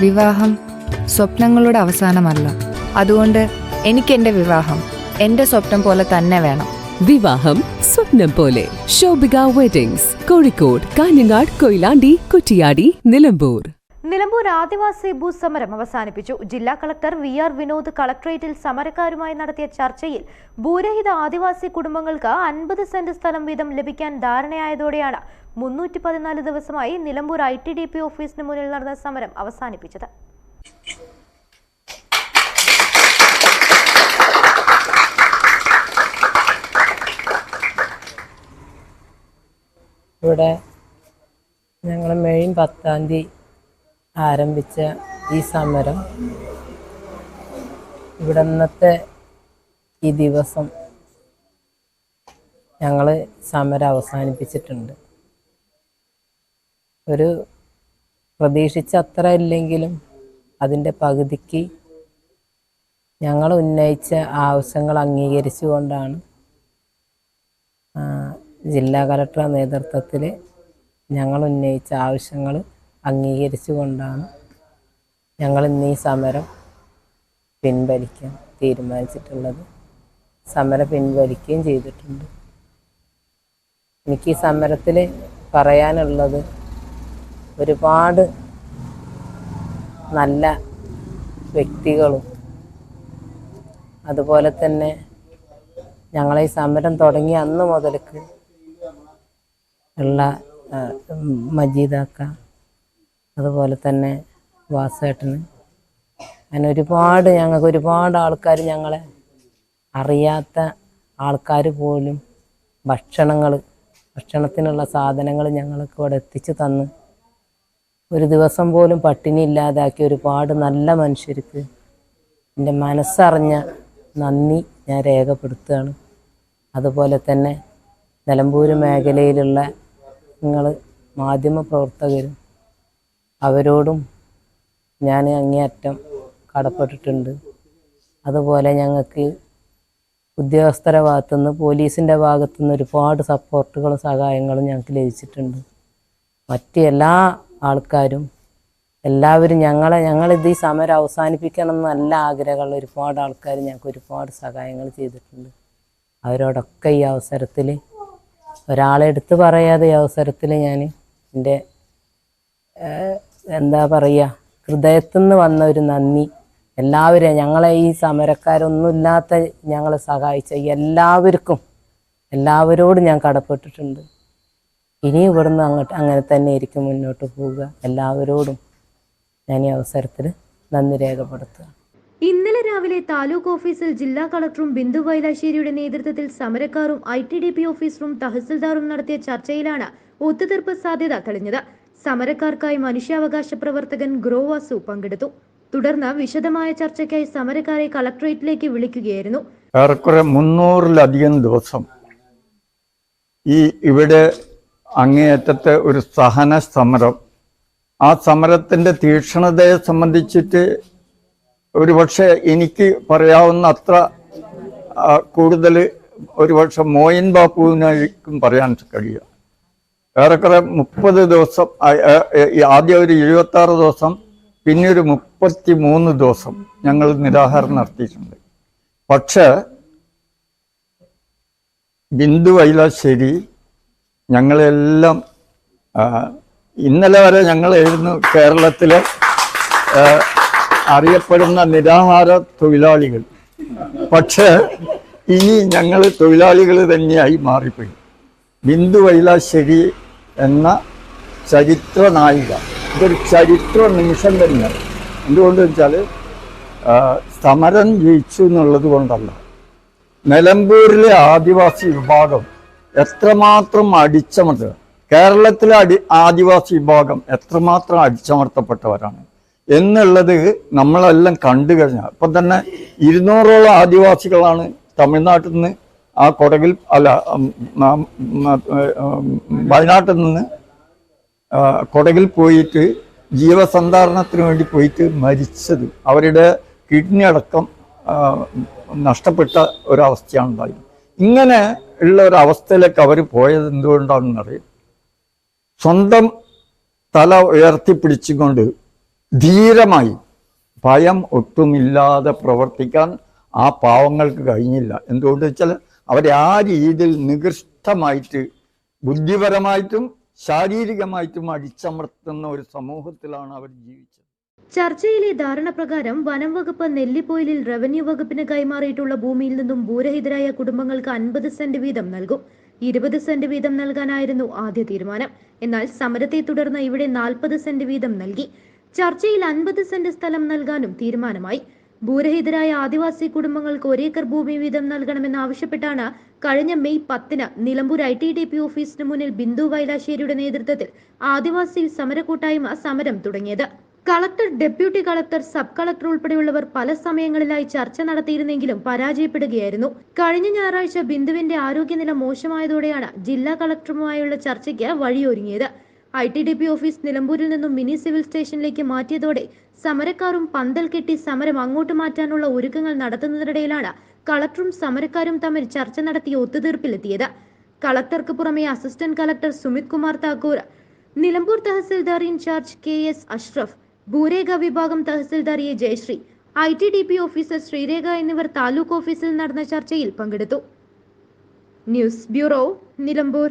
വിവാഹം സ്വപ്നങ്ങളുടെ അവസാനമല്ല. അതുകൊണ്ട് എനിക്ക് എന്റെ വിവാഹം എന്റെ സ്വപ്നം പോലെ തന്നെ വേണം. വിവാഹം സ്വപ്നം പോലെ. ശോഭിക വെഡിങ്സ് കോഴിക്കോട് കാഞ്ഞങ്ങാട് കൊയിലാണ്ടി കുറ്റിയാടി നിലമ്പൂർ. നിലമ്പൂർ ആദിവാസി ഭൂസമരം അവസാനിപ്പിച്ചു. ജില്ലാ കളക്ടർ വി ആർ വിനോദ് കളക്ടറേറ്റിൽ സമരക്കാരുമായി നടത്തിയ ചർച്ചയിൽ ഭൂരഹിത ആദിവാസി കുടുംബങ്ങൾക്ക് അൻപത് സെന്റ് സ്ഥലം വീതം ലഭിക്കാൻ ധാരണയായതോടെയാണ് മുന്നൂറ്റി പതിനാല് ദിവസമായി Nilambur I T D P ഓഫീസിന് മുന്നിൽ നടന്ന സമരം അവസാനിപ്പിച്ചത്. ഇവിടെ ഞങ്ങൾ മെയിൻ പത്താം തീയതി ആരംഭിച്ച ഈ സമരം. ഇവിടുന്നത്തെ ഈ ദിവസം ഞങ്ങൾ സമരം അവസാനിപ്പിച്ചിട്ടുണ്ട്. ഒരു പ്രതീക്ഷിച്ച അത്ര ഇല്ലെങ്കിലും അതിന്റെ പകുതിക്ക് ഞങ്ങൾ ഉന്നയിച്ച ആവശ്യങ്ങൾ അംഗീകരിച്ചുകൊണ്ടാണ് ജില്ലാ കലക്ടർ നേതൃത്വത്തിൽ ഞങ്ങൾ ഉന്നയിച്ച ആവശ്യങ്ങൾ അംഗീകരിച്ചുകൊണ്ടാണ് ഞങ്ങൾ ഇന്ന് ഈ സമരം പിൻവലിക്കാൻ തീരുമാനിച്ചിട്ടുള്ളത്. സമരം പിൻവലിക്കുകയും ചെയ്തിട്ടുണ്ട്. എനിക്ക് ഈ സമരത്തിൽ പറയാനുള്ളത് ഒരുപാട് നല്ല വ്യക്തികളും അതുപോലെ തന്നെ ഞങ്ങളെ ഈ സമരം തുടങ്ങി അന്ന് മുതൽക്ക് ഉള്ള മജീദാക്ക അതുപോലെ തന്നെ വാസേട്ടന്. അങ്ങനെ ഒരുപാട് ഞങ്ങൾക്ക് ഒരുപാട് ആൾക്കാർ ഞങ്ങളെ അറിയാത്ത ആൾക്കാർ പോലും ഭക്ഷണങ്ങൾ ഭക്ഷണത്തിനുള്ള സാധനങ്ങൾ ഞങ്ങൾക്ക് ഇവിടെ എത്തിച്ചു തന്ന് ഒരു ദിവസം പോലും പട്ടിണി ഇല്ലാതാക്കിയ ഒരുപാട് നല്ല മനുഷ്യർക്ക് എന്റെ മനസ്സറിഞ്ഞ നന്ദി ഞാൻ രേഖപ്പെടുത്തുകയാണ്. അതുപോലെ തന്നെ നിലമ്പൂർ മേഖലയിലുള്ള നിങ്ങൾ മാധ്യമപ്രവർത്തകരും അവരോടും ഞാൻ അങ്ങേയറ്റം കടപ്പെട്ടിട്ടുണ്ട്. അതുപോലെ ഞങ്ങൾക്ക് ഉദ്യോഗസ്ഥരുടെ ഭാഗത്തുനിന്ന് പോലീസിന്റെ ഭാഗത്തുനിന്ന് ഒരുപാട് സപ്പോർട്ടുകളും സഹായങ്ങളും ഞങ്ങൾക്ക് ലഭിച്ചിട്ടുണ്ട്. മറ്റ് എല്ലാ ആൾക്കാരും എല്ലാവരും ഞങ്ങളെ ഞങ്ങളിത് ഈ സമരം അവസാനിപ്പിക്കണം എന്ന് നല്ല ആഗ്രഹമുള്ള ഒരുപാട് ആൾക്കാർ ഞങ്ങൾക്ക് ഒരുപാട് സഹായങ്ങൾ ചെയ്തിട്ടുണ്ട്. അവരോടൊക്കെ ഈ അവസരത്തിൽ ഒരാളെടുത്ത് പറയാതെ ഈ അവസരത്തിൽ ഞാൻ എന്റെ എന്താ പറയുക ഹൃദയത്തു നിന്ന് വന്ന ഒരു നന്ദി. എല്ലാവരെയും ഞങ്ങളെ ഈ സമരക്കാരൊന്നുമില്ലാത്ത ഞങ്ങളെ സഹായിച്ച എല്ലാവർക്കും എല്ലാവരോടും ഞാൻ കടപ്പെട്ടിട്ടുണ്ട്. ഇനി ഇവിടുന്ന് അങ്ങോട്ട് അങ്ങനെ തന്നെ ആയിരിക്കും മുന്നോട്ട് പോവുക. എല്ലാവരോടും ഞാൻ ഈ അവസരത്തിൽ നന്ദി രേഖപ്പെടുത്തുക. ഇന്നലെ രാവിലെ താലൂക്ക് ഓഫീസിൽ ജില്ലാ കളക്ടറും ബിന്ദു വൈലാശ്ശേരിയുടെ നേതൃത്വത്തിൽ സമരക്കാരും ഐ ടി ഡി പി ഓഫീസറും തഹസിൽദാറും നടത്തിയ ചർച്ചയിലാണ് ഒത്തുതീർപ്പ് സാധ്യത തെളിഞ്ഞത്. സമരക്കാർക്കായി മനുഷ്യാവകാശ പ്രവർത്തകൻ ഗ്രോവാസു പങ്കെടുത്തു. തുടർന്ന് വിശദമായ ചർച്ചയ്ക്കായി സമരക്കാരെ കളക്ടറേറ്റിലേക്ക് വിളിക്കുകയായിരുന്നു. ഏറെക്കുറെ മുന്നൂറിലധികം ദിവസം ഈ ഇവിടെ അങ്ങേയറ്റത്തെ ഒരു സഹന സമരം ആ സമരത്തിന്റെ തീക്ഷണതയെ സംബന്ധിച്ചിട്ട് ഒരുപക്ഷെ എനിക്ക് പറയാവുന്ന അത്ര കൂടുതൽ ഒരുപക്ഷെ മോയിൻ ബാപ്പുവിനായിരിക്കും പറയാൻ കഴിയുക. ഏറെക്കുറെ മുപ്പത് ദിവസം ആദ്യം ഒരു എഴുപത്തി ആറ് ദിവസം പിന്നെ ഒരു മുപ്പത്തി മൂന്ന് ദിവസം ഞങ്ങൾ നിരാഹാരം നടത്തിയിട്ടുണ്ട്. പക്ഷേ ബിന്ദു വൈലാശ്ശേരി ഞങ്ങളെല്ലാം ഇന്നലെ വരെ ഞങ്ങളായിരുന്നു കേരളത്തിലെ അറിയപ്പെടുന്ന നിരാഹാര തൊഴിലാളികൾ. പക്ഷേ ഇനി ഞങ്ങൾ തൊഴിലാളികൾ തന്നെയായി മാറിപ്പോയി. ബിന്ദു വൈലാശ്ശേരി എന്ന ചരിത്ര നായിക ഇതൊരു ചരിത്ര നിമിഷം തന്നെയാണ് എന്തുകൊണ്ട് വെച്ചാൽ സമരം ജയിച്ചു എന്നുള്ളത് കൊണ്ടല്ല. നിലമ്പൂരിലെ ആദിവാസി വിഭാഗം എത്രമാത്രം അടിച്ചമർത്തുക കേരളത്തിലെ അടി ആദിവാസി വിഭാഗം എത്രമാത്രം അടിച്ചമർത്തപ്പെട്ടവരാണ് എന്നുള്ളത് നമ്മളെല്ലാം കണ്ടു കഴിഞ്ഞാൽ. ഇപ്പം തന്നെ ഇരുന്നൂറോളം ആദിവാസികളാണ് തമിഴ്നാട്ടിൽ നിന്ന് ആ കൊടകിൽ അല്ല വയനാട്ടിൽ നിന്ന് കൊടകിൽ പോയിട്ട് ജീവസന്ധാരണത്തിന് വേണ്ടി പോയിട്ട് മരിച്ചത്. അവരുടെ കിഡ്നി അടക്കം നഷ്ടപ്പെട്ട ഒരവസ്ഥയാണ് ഉണ്ടായത് ഇങ്ങനെ ഉള്ള ഒരു അവസ്ഥയിലേക്ക് അവർ പോയത് എന്തുകൊണ്ടാണെന്നറിയാം സ്വന്തം തല ഉയർത്തിപ്പിടിച്ചുകൊണ്ട് ധീരമായി ഭയം ഒട്ടുമില്ലാതെ പ്രവർത്തിക്കാൻ ആ പാവങ്ങൾക്ക് കഴിഞ്ഞില്ല. എന്തുകൊണ്ട് വെച്ചാൽ അവരെ ആ രീതിയിൽ നികൃഷ്ടമായിട്ട് ബുദ്ധിപരമായിട്ടും ശാരീരികമായിട്ടും അടിച്ചമർത്തുന്ന ഒരു സമൂഹത്തിലാണ് അവർ ജീവിച്ചത്. ചർച്ചയിലെ ധാരണ പ്രകാരം വനം വകുപ്പ് നെല്ലിപ്പോയിലിൽ റവന്യൂ വകുപ്പിന് കൈമാറിയിട്ടുള്ള ഭൂമിയിൽ നിന്നും ഭൂരഹിതരായ കുടുംബങ്ങൾക്ക് അൻപത് സെന്റ് വീതം നൽകും. ഇരുപത് സെന്റ് വീതം നൽകാനായിരുന്നു ആദ്യ തീരുമാനം. എന്നാൽ സമരത്തെ തുടർന്ന് ഇവിടെ നാൽപ്പത് സെന്റ് വീതം നൽകി. ചർച്ചയിൽ അൻപത് സെന്റ് സ്ഥലം നൽകാനും തീരുമാനമായി. ഭൂരഹിതരായ ആദിവാസി കുടുംബങ്ങൾക്ക് ഒരേക്കർ ഭൂമി വീതം നൽകണമെന്നാവശ്യപ്പെട്ടാണ് കഴിഞ്ഞ മെയ് പത്തിന് Nilambur I T D P ഓഫീസിന് മുന്നിൽ ബിന്ദു വൈലാശ്ശേരിയുടെ നേതൃത്വത്തിൽ ആദിവാസി സമരക്കൂട്ടായ്മ സമരം തുടങ്ങിയത്. Collector deputy collector sub collector ഉൾപ്പെടെയുള്ളവർ പല സമയങ്ങളിലായി ചർച്ച നടത്തിയിരുന്നെങ്കിലും പരാജയപ്പെടുകയായിരുന്നു. കഴിഞ്ഞ ഞായറാഴ്ച ബിന്ദുവിന്റെ ആരോഗ്യനില മോശമായതോടെയാണ് ജില്ലാ കളക്ടറുമായുള്ള ചർച്ചയ്ക്ക് വഴിയൊരുങ്ങിയത്. I T D P office നിലമ്പൂരിൽ നിന്നും മിനി സിവിൽ സ്റ്റേഷനിലേക്ക് മാറ്റിയതോടെ സമരക്കാരും പന്തൽ കെട്ടി സമരം അങ്ങോട്ട് മാറ്റാനുള്ള ഒരുക്കങ്ങൾ നടത്തുന്നതിനിടയിലാണ് കളക്ടറും സമരക്കാരും തമ്മിൽ ചർച്ച നടത്തി ഒത്തുതീർപ്പിലെത്തിയത്. കളക്ടർക്ക് പുറമെ assistant collector Sumit Kumar Thakur Nilambur tahsildar in charge K S Ashraf ഭൂരേഖ വിഭാഗം tahsildar A Jayashree I T D P officer Sreerekha എന്നിവർ താലൂക്ക് ഓഫീസിൽ നടന്ന ചർച്ചയിൽ പങ്കെടുത്തു. News bureau Nilambur.